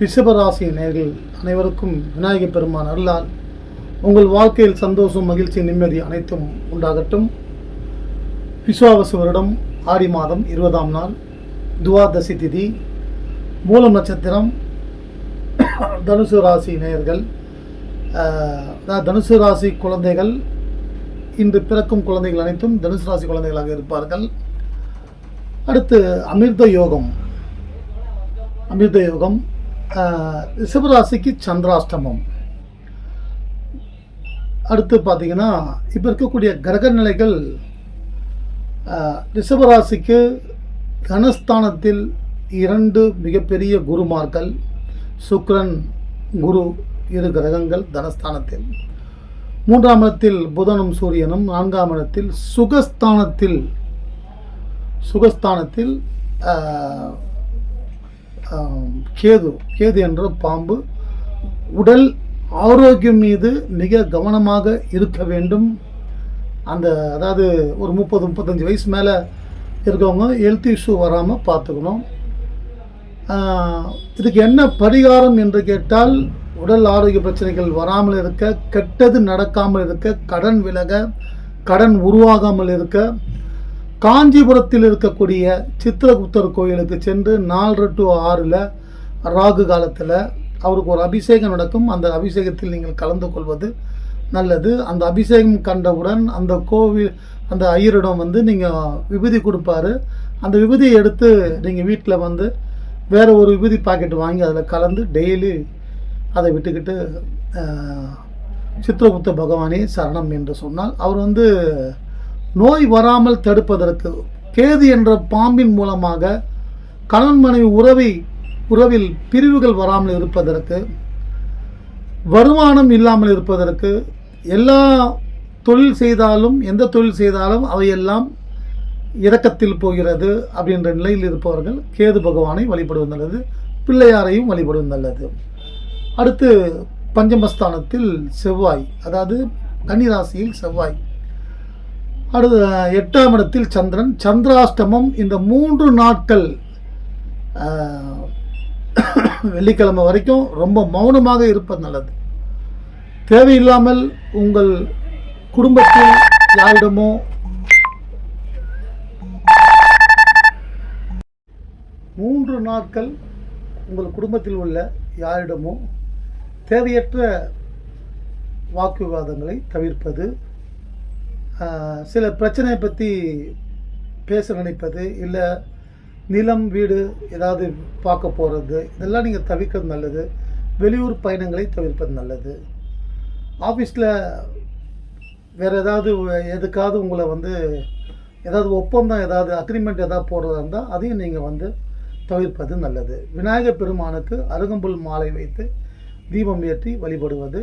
ரிஷபராசி நேர்கள் அனைவருக்கும் விநாயக பெருமான் அருளால் உங்கள் வாழ்க்கையில் சந்தோஷம் மகிழ்ச்சி நிம்மதி அனைத்தும் உண்டாகட்டும். விஸ்வாவசு வருடம் ஆடி மாதம் இருபதாம் நாள் துவாதசி திதி மூலம் நட்சத்திரம் தனுசு ராசி நேயர்கள் தனுசு ராசி குழந்தைகள் இன்று பிறக்கும் குழந்தைகள் அனைத்தும் தனுசு ராசி குழந்தைகளாக இருப்பார்கள். அடுத்து அமிர்த யோகம். அமிர்த யோகம். ரிஷபராசிக்கு சந்திராஷ்டமம். அடுத்து பார்த்தீங்கன்னா இப்போ இருக்கக்கூடிய கிரக நிலைகள் ரிஷபராசிக்கு கனஸ்தானத்தில் இரண்டு மிகப்பெரிய குருமார்கள் சுக்ரன் குரு இரு கிரகங்கள் தனஸ்தானத்தில். மூன்றாம் இடத்தில் புதனும் சூரியனும் நான்காம் இடத்தில் சுகஸ்தானத்தில் சுகஸ்தானத்தில் கேது. கேது என்ற பாம்பு. உடல் ஆரோக்கியம் மீது மிக கவனமாக இருக்க வேண்டும். அந்த அதாவது ஒரு முப்பது முப்பத்தஞ்சு வயசு மேலே இருக்கவங்க ஹெல்த் இஷ்யூ வராமல் பார்த்துக்கணும். இதுக்கு என்ன பரிகாரம் என்று கேட்டால் உடல் ஆரோக்கிய பிரச்சனைகள் வராமல் இருக்க கெட்டது நடக்காமல் இருக்க கடன் விலக கடன் உருவாகாமல் இருக்க காஞ்சிபுரத்தில் இருக்கக்கூடிய சித்திரகுப்தர் கோயிலுக்கு சென்று நாலு டு ஆறில் ராகு காலத்தில் அவருக்கு ஒரு அபிஷேகம் நடக்கும். அந்த அபிஷேகத்தில் நீங்கள் கலந்து கொள்வது நல்லது. அந்த அபிஷேகம் கண்டவுடன் அந்த கோவில் அந்த ஐயரிடம் வந்து நீங்கள் விபூதி கொடுப்பாரு. அந்த விபூதியை எடுத்து நீங்கள் வீட்டில் வந்து வேறு ஒரு விபூதி பாக்கெட் வாங்கி அதில் கலந்து டெய்லி அதை விட்டுக்கிட்டு சித்திரகுப்த பகவானே சரணம் என்று சொன்னால் அவர் வந்து நோய் வராமல் தடுப்பதற்கு கேது என்ற பாம்பின் மூலமாக கணவன் மனைவி உறவை உறவில் பிரிவுகள் வராமல் இருப்பதற்கு வருமானம் இல்லாமல் இருப்பதற்கு எல்லா தொழில் செய்தாலும் எந்த தொழில் செய்தாலும் அவையெல்லாம் இறக்கத்தில் போகிறது அப்படின்ற நிலையில் இருப்பவர்கள் கேது பகவானை வழிபடுவது நல்லது பிள்ளையாரையும் வழிபடுவது நல்லது. அடுத்து பஞ்சமஸ்தானத்தில் செவ்வாய் அதாவது கன்னிராசியில் செவ்வாய். அடுத்து எட்டாம் இடத்தில் சந்திரன். சந்திராஷ்டமம் இந்த மூன்று நாட்கள் வெள்ளிக்கிழமை வரைக்கும் ரொம்ப மௌனமாக இருப்பது நல்லது. தேவையில்லாமல் உங்கள் குடும்பத்தில் யாரிடமோ மூன்று நாட்கள் உங்கள் குடும்பத்தில் உள்ள யாரிடமோ தேவையற்ற வாக்குவாதங்களை தவிர்ப்பது சில பிரச்சனையை பற்றி பேச நினைப்பது இல்லை நிலம் வீடு ஏதாவது பார்க்க போகிறது இதெல்லாம் நீங்கள் தவிர்க்கிறது நல்லது. வெளியூர் பயணங்களை தவிர்ப்பது நல்லது. ஆஃபீஸில் வேறு ஏதாவது எதுக்காவது உங்களை வந்து ஏதாவது ஒப்பந்தம் ஏதாவது அக்ரிமெண்ட் ஏதாவது போடுறதா இருந்தால் அதையும் நீங்கள் வந்து தவிர்ப்பது நல்லது. விநாயகர் பெருமானுக்கு அருகம்புல் மாலை வைத்து தீபம் ஏற்றி வழிபடுவது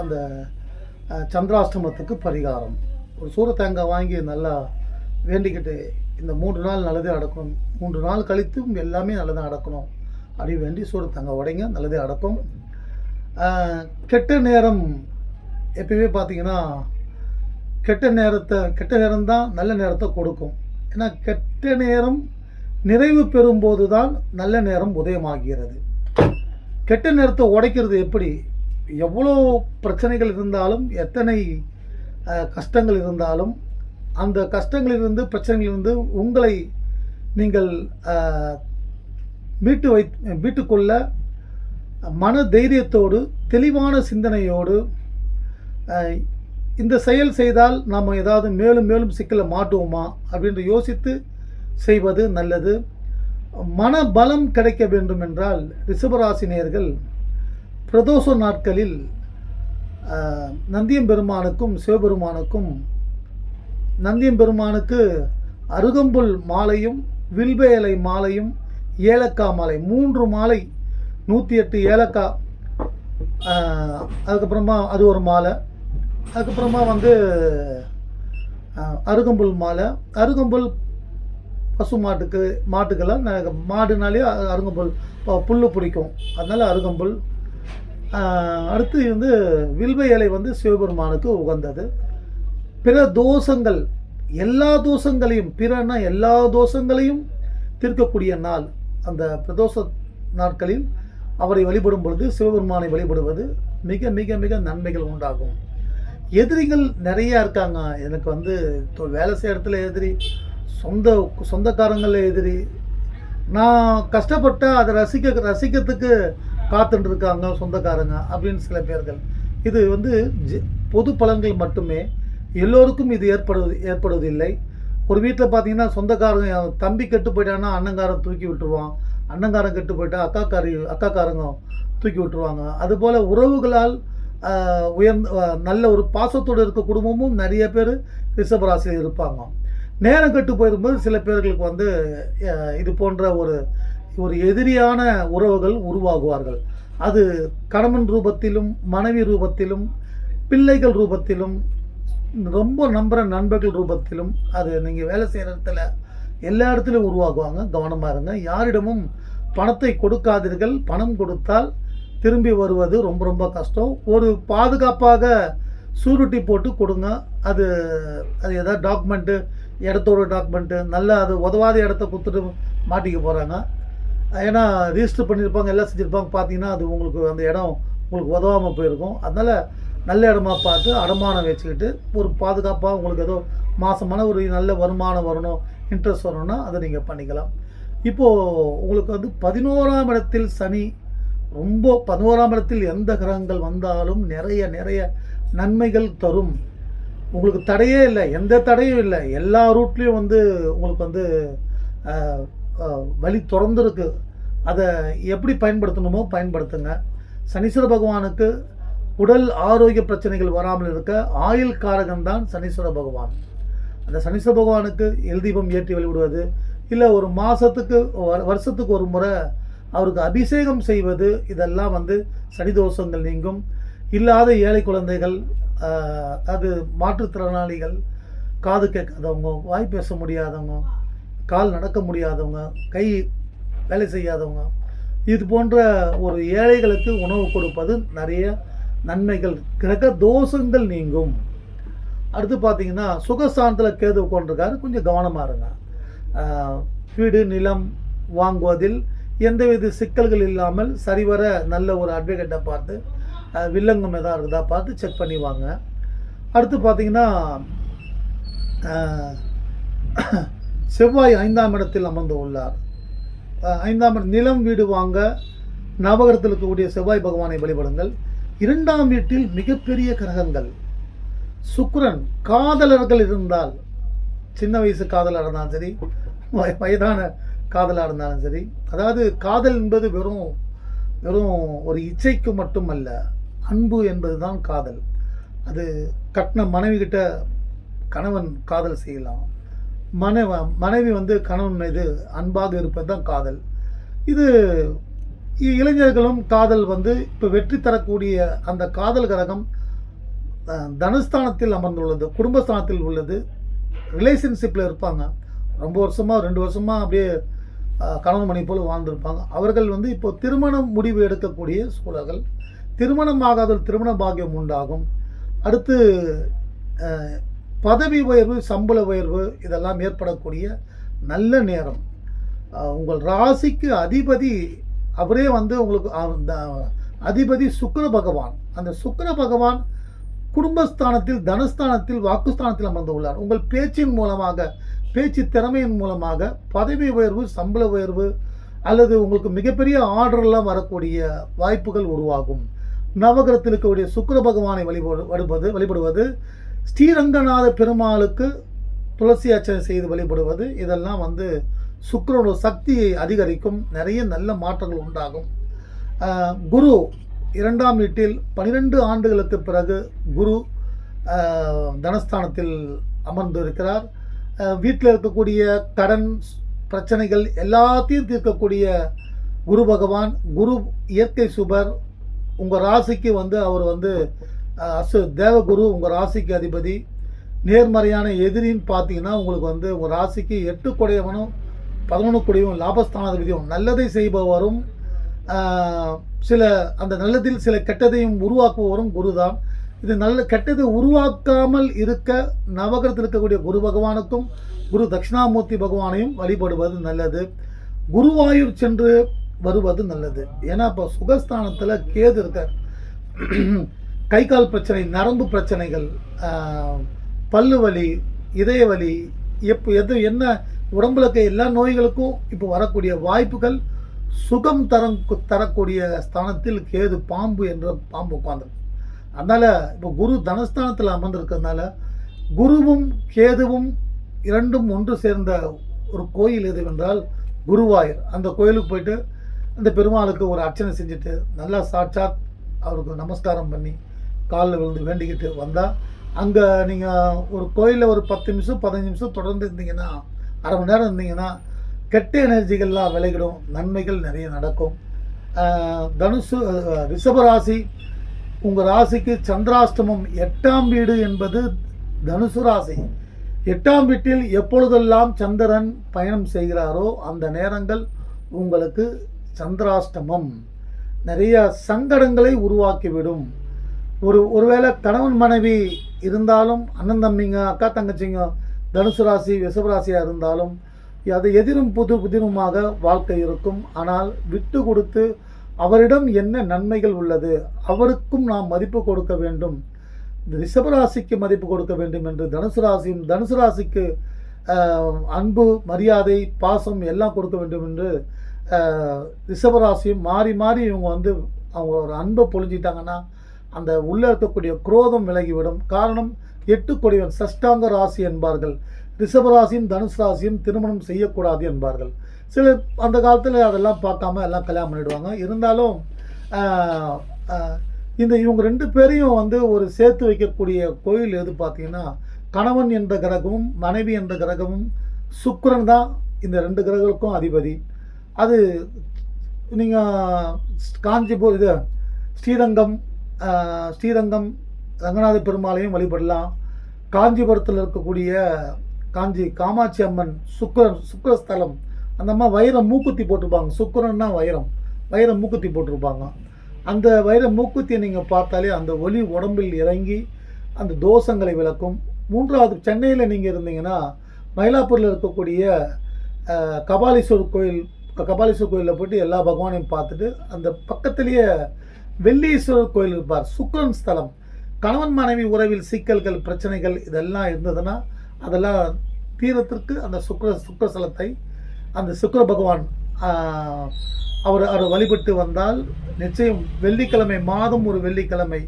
அந்த சந்திராஷ்டமத்துக்கு பரிகாரம். ஒரு சூர தேங்காய் வாங்கி நல்லா வேண்டிக்கிட்டு இந்த மூன்று நாள் நல்லதே அடக்கும் மூன்று நாள் கழித்தும் எல்லாமே நல்லதாக அடக்கணும் அப்படி வேண்டி சூர தேங்காய் உடைங்க நல்லதே அடக்கும் கெட்ட நேரம் எப்பயுமே பார்த்தீங்கன்னா கெட்ட நேரத்தை கெட்ட நேரம் தான் நல்ல நேரத்தை கொடுக்கும். ஏன்னா கெட்ட நேரம் நிறைவு பெறும்போது தான் நல்ல நேரம் உதயமாகிறது. கெட்ட நேரத்தை உடைக்கிறது எப்படி? எவ்வளோ பிரச்சனைகள் இருந்தாலும் எத்தனை கஷ்டங்கள் இருந்தாலும் அந்த கஷ்டங்களிலிருந்து பிரச்சனைகளிலிருந்து உங்களை நீங்கள் மீட்டு வை மீட்டுக்கொள்ள மன தைரியத்தோடு தெளிவான சிந்தனையோடு இந்த செயல் செய்தால் நாம் ஏதாவது மேலும் மேலும் சிக்கலை மாட்டுவோமா அப்படின்று யோசித்து செய்வது நல்லது. மன பலம் கிடைக்க வேண்டும் என்றால் ரிஷபராசினியர்கள் பிரதோஷ நாட்களில் நந்தியம்பெருமானுக்கும் சிவபெருமானுக்கும் நந்தியம்பெருமானுக்கு அருகம்புல் மாலையும் வில்வ இலை மாலையும் ஏலக்காய் மாலை மூன்று மாலை நூற்றி எட்டு ஏலக்காய் அதுக்கப்புறமா அது ஒரு மாலை அதுக்கப்புறமா வந்து அருகம்புல் மாலை அருகம்புல் பசு மாட்டுக்கு மாட்டுக்கெல்லாம் மாடுனாலே அருகம்புல் புல்லு பிடிக்கும். அதனால் அருகம்புல் அடுத்து வந்து வில்வ இலை வந்து சிவபெருமானுக்கு உகந்தது. பிற தோஷங்கள் எல்லா தோஷங்களையும் பிறனா எல்லா தோஷங்களையும் தீர்க்கக்கூடிய நாள் அந்த பிரதோஷ நாட்களில் அவரை வழிபடும் பொழுது சிவபெருமானை வழிபடுவது மிக மிக மிக நன்மைகள் உண்டாகும். எதிரிகள் நிறையா இருக்காங்க. எனக்கு வந்து இப்போ வேலை செய்கிற இடத்துல எதிரி சொந்த சொந்தக்காரங்களில் எதிரி. நான் கஷ்டப்பட்டால் அதை ரசிக்க ரசிக்கிறதுக்கு காத்துட்டு இருக்காங்க சொந்தக்காரங்க அப்படின்னு சில பேர்கள். இது வந்து பொது பலன்கள் மட்டுமே. எல்லோருக்கும் இது ஏற்படுவது ஏற்படுவதில்லை. ஒரு வீட்டில் பார்த்தீங்கன்னா சொந்தக்காரங்க தம்பி கெட்டு போயிட்டான்னா அண்ணங்காரன் தூக்கி விட்டுருவான். அண்ணங்காரன் கெட்டு போயிட்டா அக்காக்காரி அக்காக்காரங்க தூக்கி விட்டுருவாங்க. அதுபோல் உறவுகளால் உயர்ந்த நல்ல ஒரு பாசத்தோடு இருக்க குடும்பமும் நிறைய பேர் ரிஷபராசியில் இருப்பாங்க. நேரம் கெட்டு போயிருக்கும்போது சில பேர்களுக்கு வந்து இது போன்ற ஒரு ஒரு எதிரியான உறவுகள் உருவாகுவார்கள். அது கணவன் ரூபத்திலும் மனைவி ரூபத்திலும் பிள்ளைகள் ரூபத்திலும் ரொம்ப நம்புகிற நண்பர்கள் ரூபத்திலும் அது நீங்கள் வேலை செய்கிற இடத்துல எல்லா இடத்துலையும் உருவாகுவாங்க. கவனமாக இருங்க. யாரிடமும் பணத்தை கொடுக்காதீர்கள். பணம் கொடுத்தால் திரும்பி வருவது ரொம்ப ரொம்ப கஷ்டம். ஒரு பாதுகாப்பாக சூரிட்டி போட்டு கொடுங்க. அது அது ஏதாவது டாக்குமெண்ட்டு இடத்தோட டாக்குமெண்ட்டு நல்லா அது உதவாத இடத்த கொடுத்துட்டு மாட்டிக்க போகிறாங்க ஏன்னா ரிஜிஸ்டர் பண்ணியிருப்பாங்க எல்லாம் செஞ்சுருப்பாங்க. பார்த்தீங்கன்னா அது உங்களுக்கு அந்த இடம் உங்களுக்கு உதவாமல் போயிருக்கும். அதனால் நல்ல இடமா பார்த்து அடமானம் வச்சுக்கிட்டு ஒரு பாதுகாப்பாக உங்களுக்கு ஏதோ மாதமான ஒரு நல்ல வருமானம் வரணும் இன்ட்ரெஸ்ட் வரணும்னா அதை நீங்கள் பண்ணிக்கலாம். இப்போது உங்களுக்கு வந்து பதினோராம் இடத்தில் சனி ரொம்ப பதினோராம் இடத்தில் எந்த கிரகங்கள் வந்தாலும் நிறைய நிறைய நன்மைகள் தரும். உங்களுக்கு தடையே இல்லை எந்த தடையும் இல்லை. எல்லா ரூட்லேயும் வந்து உங்களுக்கு வந்து வழி திறந்துருக்கு. அதை எப்படி பயன்படுத்தணுமோ பயன்படுத்துங்க. சனீஸ்வர பகவானுக்கு உடல் ஆரோக்கிய பிரச்சனைகள் வராமல் இருக்க ஆயுள் காரகம்தான் சனீஸ்வர பகவான். அந்த சனீஸ்வர பகவானுக்கு எல் தீபம் ஏற்றி வழிவிடுவது இல்லை ஒரு மாதத்துக்கு வருஷத்துக்கு ஒரு முறை அவருக்கு அபிஷேகம் செய்வது இதெல்லாம் வந்து சனி தோஷங்கள் நீங்கும். இல்லாத ஏழை குழந்தைகள் அது மாற்றுத்திறனாளிகள் காது கேட்காதவங்க வாய் பேச முடியாதவங்க கால் நடக்க முடியாதவங்க கை வேலை செய்யாதவங்க இது போன்ற ஒரு ஏழைகளுக்கு உணவு கொடுப்பது நிறைய நன்மைகள். கிரக தோஷங்கள் நீங்கும். அடுத்து பார்த்தீங்கன்னா சுகஸ்தானத்தில் கேது உட்காந்துருக்காரு கொஞ்சம் கவனமாக இருங்க. வீடு நிலம் வாங்குவதில் எந்தவித சிக்கல்கள் இல்லாமல் சரிவர நல்ல ஒரு அட்வொகேட்டை பார்த்து வில்லங்கம் எதாவது இருக்குதா பார்த்து செக் பண்ணி வாங்க. அடுத்து பார்த்தீங்கன்னா செவ்வாய் ஐந்தாம் இடத்தில் அமர்ந்து உள்ளார். ஐந்தாம் இடம் நிலம் வீடு வாங்க நவகரத்தில் இருக்கக்கூடிய செவ்வாய் பகவானை வழிபடுங்கள். இரண்டாம் வீட்டில் மிகப்பெரிய கிரகங்கள். சுக்ரன் காதலர்கள் இருந்தால் சின்ன வயசு காதலாக இருந்தாலும் சரி வய- வயதான காதலாக இருந்தாலும் சரி அதாவது காதல் என்பது வெறும் வெறும் ஒரு இச்சைக்கு மட்டும் அல்ல அன்பு என்பது தான் காதல். அது கட்டின மனைவி கிட்ட கணவன் காதல் செய்யலாம். மனைவ மனைவி வந்து கணவன் மீது அன்பாக இருப்பது தான் காதல். இது இளைஞர்களும் காதல் வந்து இப்போ வெற்றி தரக்கூடிய அந்த காதல் கரகம் தனுஸ்தானத்தில் தனஸ்தானத்தில் அமர்ந்துள்ளது குடும்பஸ்தானத்தில் உள்ளது ரிலேஷன்ஷிப்பில் இருப்பாங்க. ரொம்ப வருஷமாக ரெண்டு வருஷமாக அப்படியே கணவன் மணி போல் வாழ்ந்திருப்பாங்க. அவர்கள் வந்து இப்போ திருமணம் முடிவு எடுக்கக்கூடிய சூழல்கள் திருமணம் ஆகாத திருமண பாக்கியம் உண்டாகும். அடுத்து பதவி உயர்வு சம்பள உயர்வு இதெல்லாம் ஏற்படக்கூடிய நல்ல நேரம். உங்கள் ராசிக்கு அதிபதி அவரே வந்து உங்களுக்கு அந்த அதிபதி சுக்கர பகவான். அந்த சுக்கர பகவான் குடும்பஸ்தானத்தில் தனஸ்தானத்தில் வாக்குஸ்தானத்தில் அமர்ந்துள்ளார். உங்கள் பேச்சின் மூலமாக பேச்சு திறமையின் மூலமாக பதவி உயர்வு சம்பள உயர்வு அல்லது உங்களுக்கு மிகப்பெரிய ஆர்டர்லாம் வரக்கூடிய வாய்ப்புகள் உருவாகும். நவகரத்தில் இருக்கக்கூடிய சுக்கிர பகவானை வழிபடு வழிபடுவது வழிபடுவது ஸ்ரீரங்கநாத பெருமாளுக்கு துளசி அர்ச்சனை செய்து வழிபடுவது இதெல்லாம் வந்து சுக்கரனோட சக்தியை அதிகரிக்கும். நிறைய நல்ல மாற்றங்கள் உண்டாகும். குரு இரண்டாம் வீட்டில் பனிரெண்டு ஆண்டுகளுக்கு பிறகு குரு தனஸ்தானத்தில் அமர்ந்து இருக்கிறார் வீட்டில் இருக்கக்கூடிய கடன் பிரச்சனைகள் எல்லாத்தையும் தீர்க்கக்கூடிய குரு பகவான். குரு இயற்கை சுபர். உங்கள் ராசிக்கு வந்து அவர் வந்து அசு தேவகுரு உங்கள் ராசிக்கு அதிபதி நேர்மறையான எதிரின்னு பார்த்தீங்கன்னா உங்களுக்கு வந்து உங்கள் ராசிக்கு எட்டு குடையவனும் பதினொன்று குடையும் லாபஸ்தானாதிபதியும் நல்லதை செய்பவரும் சில அந்த நல்லதில் சில கெட்டதையும் உருவாக்குபவரும் குரு தான் இது நல்ல கெட்டதை உருவாக்காமல் இருக்க நவகரத்தில் இருக்கக்கூடிய குரு பகவானுக்கும் குரு தட்சிணாமூர்த்தி பகவானையும் வழிபடுவது நல்லது. குருவாயூர் சென்று வருவது நல்லது. ஏன்னா இப்போ சுகஸ்தானத்தில் கேது இருக்கார். கை கால் பிரச்சனை நரம்பு பிரச்சனைகள் பல்லு வலி இதய வலி எப்போ எது என்ன உடம்புல இருக்க எல்லா நோய்களுக்கும் இப்போ வரக்கூடிய வாய்ப்புகள் சுகம் தரம் தரக்கூடிய ஸ்தானத்தில் கேது பாம்பு என்ற பாம்பு உட்காந்துருக்கு அதனால் இப்போ குரு தனஸ்தானத்தில் அமர்ந்திருக்கிறதுனால குருவும் கேதுவும் இரண்டும் ஒன்று சேர்ந்த ஒரு கோயில் எதுவென்றால் குருவாயூர். அந்த கோயிலுக்கு போயிட்டு அந்த பெருமாளுக்கு ஒரு அர்ச்சனை செஞ்சுட்டு நல்லா சாட்சாத் அவருக்கு நமஸ்காரம் பண்ணி காலில் விழுந்து வேண்டிக்கிட்டு வந்தால் அங்கே நீங்கள் ஒரு கோயிலில் ஒரு பத்து நிமிஷம் பதினஞ்சு நிமிஷம் தொடர்ந்து இருந்தீங்கன்னா அரை மணி நேரம் இருந்தீங்கன்னா கெட்ட எனர்ஜிகள்லாம் விளையிடும் நன்மைகள் நிறைய நடக்கும். தனுசு ரிஷபராசி உங்கள் ராசிக்கு சந்திராஷ்டமம் எட்டாம் வீடு என்பது தனுசு ராசி. எட்டாம் வீட்டில் எப்பொழுதெல்லாம் சந்திரன் பயணம் செய்கிறாரோ அந்த நேரங்கள் உங்களுக்கு சந்திராஷ்டமம். நிறைய சங்கடங்களை உருவாக்கிவிடும். ஒரு ஒருவேளை கணவன் மனைவி இருந்தாலும் அண்ணன் தம்பிங்க அக்கா தங்கச்சிங்க தனுசு ராசி ரிஷபராசியாக இருந்தாலும் அது எதிரும் புது புதிருமாக வாழ்க்கை இருக்கும். ஆனால் விட்டு கொடுத்து அவரிடம் என்ன நன்மைகள் உள்ளது அவருக்கும் நாம் மதிப்பு கொடுக்க வேண்டும். இந்த ரிஷபராசிக்கு மதிப்பு கொடுக்க வேண்டும் என்று தனுசு ராசியும் தனுசு ராசிக்கு அன்பு மரியாதை பாசம் எல்லாம் கொடுக்க வேண்டும் என்று ரிஷபராசியும் மாறி மாறி இவங்க வந்து அவங்க ஒரு அன்பை பொழிஞ்சிட்டாங்கன்னா அந்த உள்ளே இருக்கக்கூடிய குரோதம் விலகிவிடும். காரணம் எட்டு கொடிவன் சஷ்டாங்க ராசி என்பார்கள். ரிஷபராசியும் தனுசு ராசியும் திருமணம் செய்யக்கூடாது என்பார்கள். சில அந்த காலத்தில் அதெல்லாம் பார்க்காம எல்லாம் கல்யாணம் பண்ணிடுவாங்க. இருந்தாலும் இந்த இவங்க ரெண்டு பேரையும் வந்து ஒரு சேர்த்து வைக்கக்கூடிய கோயில் எது பார்த்தீங்கன்னா கணவன் என்ற கிரகமும் மனைவி என்ற கிரகமும் சுக்கரன் தான் இந்த ரெண்டு கிரகங்களுக்கும் அதிபதி. அது நீங்கள் காஞ்சிபுரம் இது ஸ்ரீரங்கம் ஸ்ரீரங்கம் ரங்கநாத பெருமாளையும் வழிபடலாம். காஞ்சிபுரத்தில் இருக்கக்கூடிய காஞ்சி காமாட்சி அம்மன் சுக்கரன் சுக்கரஸ்தலம் அந்த அம்மா வைரம் மூக்குத்தி போட்டிருப்பாங்க. சுக்கரன்னா வைரம். வைரம் மூக்குத்தி போட்டிருப்பாங்க. அந்த வைர மூக்குத்தியை நீங்கள் பார்த்தாலே அந்த ஒளி உடம்பில் இறங்கி அந்த தோஷங்களை விளக்கும். மூன்றாவது சென்னையில் நீங்கள் இருந்தீங்கன்னா மயிலாப்பூரில் இருக்கக்கூடிய கபாலீஸ்வர் கோயில் கபாலீஸ்வர் கோயிலில் போயிட்டு எல்லா பகவானையும் பார்த்துட்டு அந்த பக்கத்திலேயே வெள்ளீஸ்வரர் கோயில் இருப்பார். சுக்கரன் ஸ்தலம். கணவன் மனைவி உறவில் சிக்கல்கள் பிரச்சனைகள் இதெல்லாம் இருந்ததுன்னா அதெல்லாம் தீரத்திற்கு அந்த சுக்கர சுக்கிரஸ்தலத்தை அந்த சுக்கிர பகவான் அவர் அவர் வழிபட்டு வந்தால் நிச்சயம் வெள்ளிக்கிழமை மாதம் ஒரு வெள்ளிக்கிழமை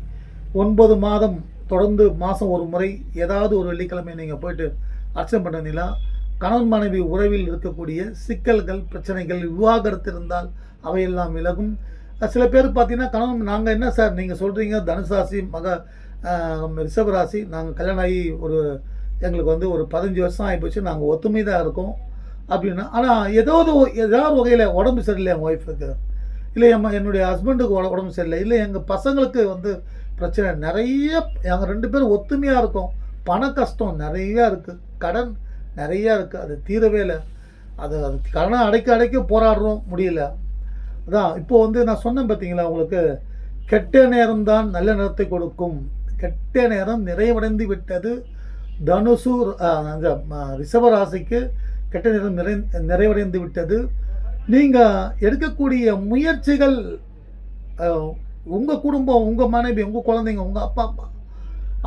ஒன்பது மாதம் தொடர்ந்து மாதம் ஒரு முறை ஏதாவது ஒரு வெள்ளிக்கிழமை நீங்கள் போயிட்டு அர்ச்சனை பண்ணீங்களா கணவன் மனைவி உறவில் இருக்கக்கூடிய சிக்கல்கள் பிரச்சனைகள் விவாகரத்து இருந்தால் அவையெல்லாம் விலகும். சில பேர் பார்த்தீங்கன்னா கணவன் நாங்கள் என்ன சார் நீங்கள் சொல்கிறீங்க தனுசாசி மக ஆஹ், ரிஷபராசி நாங்கள் கல்யாணம் ஆகி ஒரு எங்களுக்கு வந்து ஒரு பதினஞ்சு வருஷம் ஆகிப்போச்சு நாங்கள் ஒத்துமை தான் இருக்கோம் அப்படின்னா ஆனால் ஏதாவது ஏதாவது வகையில் உடம்பு சரியில்லை என் ஒய்ஃபுக்கு இல்லை என் என்னுடைய ஹஸ்பண்டுக்கு உட- உடம்பு சரியில்லை. இல்லை எங்கள் பசங்களுக்கு வந்து பிரச்சனை நிறைய நாங்கள் ரெண்டு பேரும் ஒத்துமையாக இருக்கோம். பண கஷ்டம் நிறையா இருக்குது கடன் நிறையா இருக்குது அது தீரவே இல்லை. அது அது கடனை அடைக்க அடைக்க போராடுறோம். முடியல. அதான் இப்போ வந்து நான் சொன்னேன் பார்த்தீங்களா உங்களுக்கு கெட்ட நேரம்தான் நல்ல நேரத்தை கொடுக்கும். கெட்ட நேரம் நிறைவடைந்து விட்டது. தனுசு அங்கே அந்த ரிஷபராசிக்கு கெட்ட நேரம் நிறை நிறைவடைந்து விட்டது. நீங்கள் எடுக்கக்கூடிய முயற்சிகள் உங்கள் குடும்பம் உங்கள் மனைவி உங்கள் குழந்தைங்க உங்கள் அப்பா அம்மா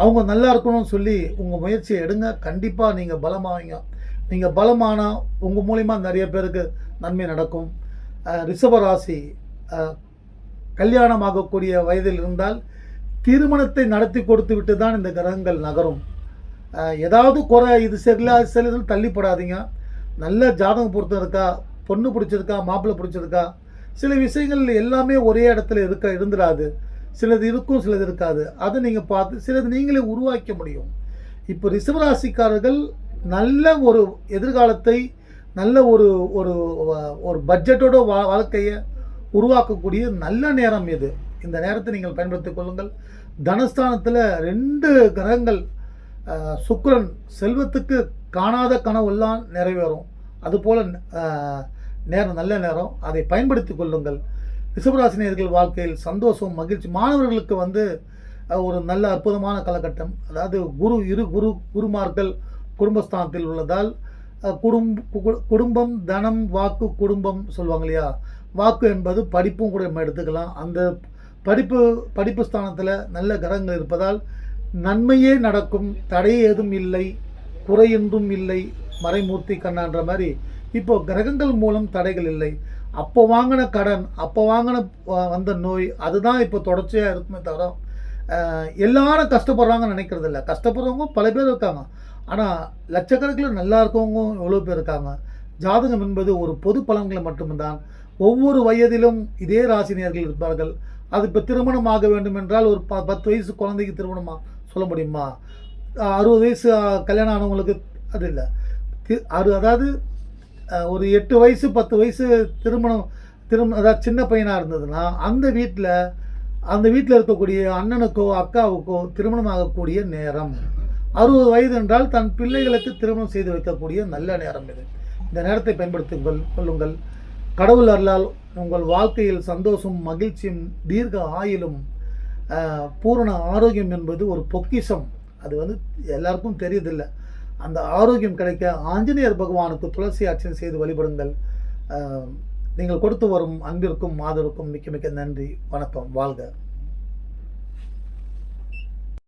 அவங்க நல்லா இருக்கணும்னு சொல்லி உங்கள் முயற்சியை எடுங்க. கண்டிப்பாக நீங்கள் பலமாவீங்க. நீங்கள் பலமானால் உங்கள் மூலிமா நிறைய பேருக்கு நன்மை நடக்கும். ரிஷபராசி கல்யாணமாகக்கூடிய வயதில் இருந்தால் திருமணத்தை நடத்தி கொடுத்து விட்டு தான் இந்த கிரகங்கள் நகரும். ஏதாவது குறை இது சரியில்லை அது தள்ளிப்படாதீங்க. நல்ல ஜாதகம் பொருத்தம் இருக்கா பொண்ணு பிடிச்சிருக்கா மாப்பிள்ளை பிடிச்சிருக்கா சில விஷயங்கள் எல்லாமே ஒரே இடத்துல இருக்க இருந்துடாது. சிலது இருக்கும் சிலது இருக்காது. அதை நீங்கள் பார்த்து சிலது நீங்களே உருவாக்க முடியும். இப்போ ரிஷபராசிக்காரர்கள் நல்ல ஒரு எதிர்காலத்தை நல்ல ஒரு ஒரு ஒரு பட்ஜெட்டோட வா வாழ்க்கையை உருவாக்கக்கூடிய நல்ல நேரம் இது. இந்த நேரத்தை நீங்கள் பயன்படுத்திக் கொள்ளுங்கள். தனஸ்தானத்தில் ரெண்டு கிரகங்கள் சுக்ரன் செல்வத்துக்கு காணாத கனவெல்லாம் நிறைவேறும். அதுபோல் நேரம் நல்ல நேரம். அதை பயன்படுத்திக் கொள்ளுங்கள். ரிஷபராசினியர்கள் வாழ்க்கையில் சந்தோஷம் மகிழ்ச்சி மாணவர்களுக்கு வந்து ஒரு நல்ல அற்புதமான காலகட்டம். அதாவது குரு இரு குரு குருமார்கள் குடும்பஸ்தானத்தில் உள்ளதால் குடும்ப குடும்பம் தனம் வாக்கு குடும்பம் சொல்லுவாங்க இல்லையா? வாக்கு என்பது படிப்பும் கூட நம்ம எடுத்துக்கலாம். அந்த படிப்பு படிப்பு ஸ்தானத்தில் நல்ல கிரகங்கள் இருப்பதால் நன்மையே நடக்கும். தடை ஏதும் இல்லை. குறையென்றும் இல்லை. மறைமூர்த்தி கண்ணான்ற மாதிரி. இப்போ கிரகங்கள் மூலம் தடைகள் இல்லை. அப்போ வாங்கின கடன் அப்போ வாங்கின வந்த நோய் அதுதான் இப்போ தொடர்ச்சியாக இருக்குமே தவிர எல்லாரும் கஷ்டப்படுறாங்கன்னு நினைக்கிறது இல்லை. கஷ்டப்படுறவங்க பல பேர் இருக்காங்க. ஆனால் லட்சக்கணக்கில் நல்லா இருக்கவங்க எவ்வளோ பேர் இருக்காங்க? ஜாதகம் என்பது ஒரு பொது பலன்களை மட்டும்தான். ஒவ்வொரு வயதிலும் இதே ராசினியர்கள் இருப்பார்கள். அது இப்போ திருமணம் ஆக வேண்டும் என்றால் ஒரு ப பத்து வயசு குழந்தைக்கு திருமணமாக சொல்ல முடியுமா? அறுபது வயசு கல்யாணம் ஆனவங்களுக்கு அது இல்லை. அது அதாவது ஒரு எட்டு வயசு பத்து வயசு திருமணம் திருமணம் அதாவது சின்ன பையனாக இருந்ததுன்னா அந்த வீட்டில் அந்த வீட்டில் இருக்கக்கூடிய அண்ணனுக்கோ அக்காவுக்கோ திருமணம் ஆகக்கூடிய நேரம். அறுபது வயது என்றால் தன் பிள்ளைகளுக்கு திருமணம் செய்து வைக்கக்கூடிய நல்ல நேரம் இது. இந்த நேரத்தை பயன்படுத்துங்கள் கொள்ளுங்கள். கடவுள் அருளால் உங்கள் வாழ்க்கையில் சந்தோஷம் மகிழ்ச்சியும் தீர்க்க ஆயிலும் பூரண ஆரோக்கியம் என்பது ஒரு பொக்கிஷம். அது வந்து எல்லாருக்கும் தெரியுதில்லை. அந்த ஆரோக்கியம் கிடைக்க ஆஞ்சநேயர் பகவானுக்கு துளசி அர்ச்சனை செய்து வழிபடுங்கள். நீங்கள் கொடுத்து வரும் அன்பிற்கும் மாதருக்கும் மிக்க மிக்க நன்றி. வணக்கம். வாழ்க.